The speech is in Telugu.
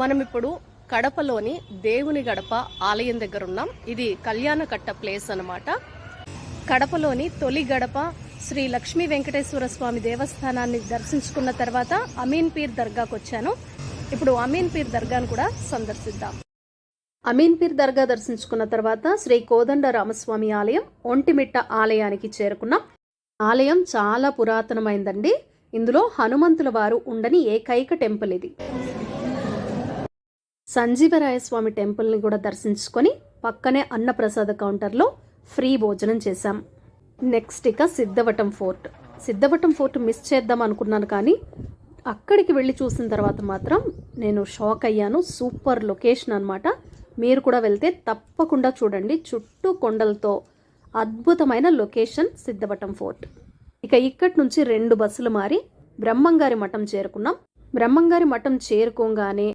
మనం ఇప్పుడు కడపలోని దేవుని గడప ఆలయం దగ్గర ఉన్నాం ఇది కళ్యాణకట్ట ప్లేస్ అనమాట కడపలోని తొలి గడప శ్రీ లక్ష్మీ వెంకటేశ్వర స్వామి దేవస్థానాన్ని దర్శించుకున్న తర్వాత అమీన్ పీర్ దర్గాకు వచ్చాను. ఇప్పుడు అమీన్ పీర్ దర్గాను కూడా సందర్శిద్దాం. అమీన్ పీర్ దర్గా దర్శించుకున్న తర్వాత శ్రీ కోదండ రామస్వామి ఆలయం ఒంటిమిట్ట ఆలయానికి చేరుకున్నాం. ఆలయం చాలా పురాతనమైందండి. ఇందులో హనుమంతుల వారు ఉండని ఏకైక టెంపుల్ ఇది. సంజీవరాయస్వామి టెంపుల్ని కూడా దర్శించుకొని పక్కనే అన్నప్రసాద కౌంటర్లో ఫ్రీ భోజనం చేశాం. నెక్స్ట్ ఇక Siddhavatam fort. Siddhavatam fort miss చేద్దాం అనుకున్నాను కానీ అక్కడికి వెళ్ళి చూసిన తర్వాత మాత్రం నేను షాక్ అయ్యాను. సూపర్ లొకేషన్ అనమాట మీరు కూడా వెళ్తే తప్పకుండా చూడండి. చుట్టూ కొండలతో అద్భుతమైన లొకేషన్ సిద్ధవటం ఫోర్ట్. ఇక ఇక్కడి నుంచి రెండు బస్సులు మారి బ్రహ్మంగారి మఠం చేరుకున్నాం. బ్రహ్మంగారి మఠం చేరుకోగానే